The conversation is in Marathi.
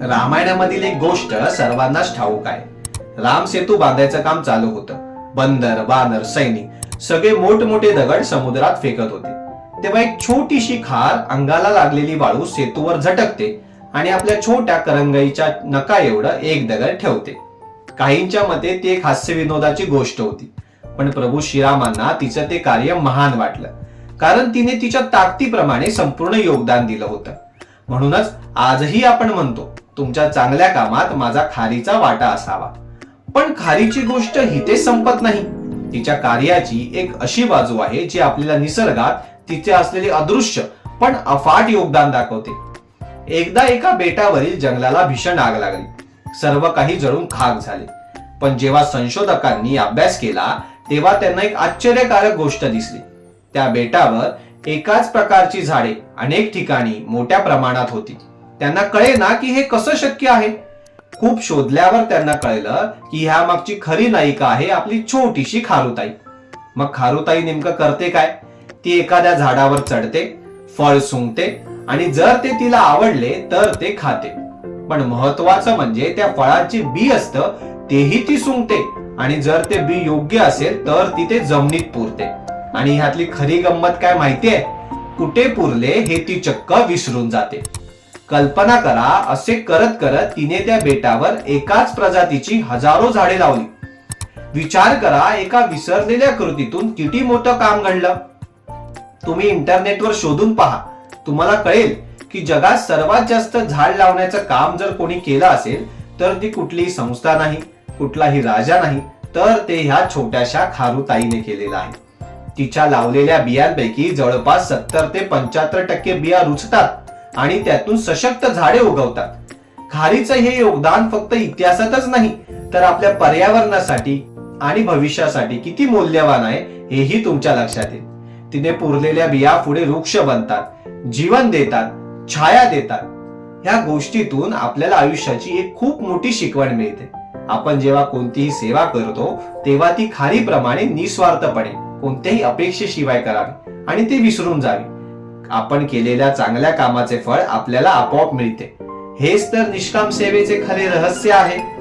रामायणामधील एक गोष्ट सर्वांनाच ठाऊक आहे. राम सेतू बांधायचं काम चालू होतं. बंदर वानर सैनिक सगळे मोठमोठे दगड समुद्रात फेकत होते. तेव्हा एक छोटीशी खार अंगाला लागलेली वाळू सेतूवर झटकते आणि आपल्या छोट्या करंगईच्या नका एवढं एक दगड ठेवते. काहींच्या मते ती एक हास्य विनोदाची गोष्ट होती पण प्रभू श्रीरामांना तिचं ते कार्य महान वाटलं कारण तिने तिच्या ताकदीप्रमाणे संपूर्ण योगदान दिलं होतं. म्हणूनच आजही आपण म्हणतो तुमच्या चांगल्या कामात माझा खारीचा वाटा असावा. पण खारीची गोष्ट हिते संपत नाही. तिच्या कार्याची एक अशी बाजू आहे जी आपल्याला निसर्गात तिचे असलेले अदृश्य पण अफाट योगदान दाखवते. एकदा एका बेटावरील जंगलाला भीषण आग लागली. सर्व काही जळून खाक झाले. पण जेव्हा संशोधकांनी अभ्यास केला तेव्हा त्यांना एक आश्चर्यकारक गोष्ट दिसली. त्या बेटावर एकाच प्रकारची झाडे अनेक ठिकाणी मोठ्या प्रमाणात होती. त्यांना कळे ना की हे कसं शक्य आहे. खूप शोधल्यावर त्यांना कळलं की ह्या मागची खरी नायिका आहे आपली छोटीशी खारुताई. मग खारुताई नेमकं करते काय? ती एखाद्या झाडावर चढते फळ सुंगते आणि जर ते तिला आवडले तर ते खाते. पण महत्वाचं म्हणजे त्या फळाचे बी असतं तेही ती सुंगते आणि जर ते बी योग्य असेल तर ती ते जमिनीत पुरते. आणि ह्यातली खरी गंमत काय माहितीये? कुठे पुरले हे ती चक्क विसरून जाते. कल्पना करा असे करत करत तिने त्या बेटावर एकाच प्रजातीची हजारो झाडे लावली. विचार करा एका विसरलेल्या कृतीतून किती मोठं काम घडलं. तुम्ही इंटरनेटवर शोधून पहा. तुम्हाला कळेल की जगात सर्वात जास्त झाड लावण्याचं काम जर कोणी केलं असेल तर ती कुठलीही संस्था नाही कुठलाही राजा नाही तर ते ह्या छोट्याशा खारुताईने केलेलं आहे. तिच्या लावलेल्या बियांपैकी जवळपास सत्तर ते पंच्याहत्तर टक्के बिया रुचतात आणि त्यातून सशक्त झाडे उगवतात. खारीचं हे योगदान फक्त इतिहासातच नाही तर आपल्या पर्यावरणासाठी आणि भविष्यासाठी किती मौल्यवान आहे हेही तुमच्या लक्षात येईल. तिने पुरलेल्या बिया पुढे वृक्ष बनतात जीवन देतात छाया देतात. ह्या गोष्टीतून आपल्याला आयुष्याची एक खूप मोठी शिकवण मिळते. आपण जेव्हा कोणतीही सेवा करतो तेव्हा ती खारीप्रमाणे निस्वार्थपणे कोणत्याही अपेक्षेशिवाय करावी आणि ते विसरून जावी. आपण केलेल्या चांगल्या कामाचे फळ आपल्याला आपोआप मिळते. हेच तर निष्काम सेवेचे खरे रहस्य आहे.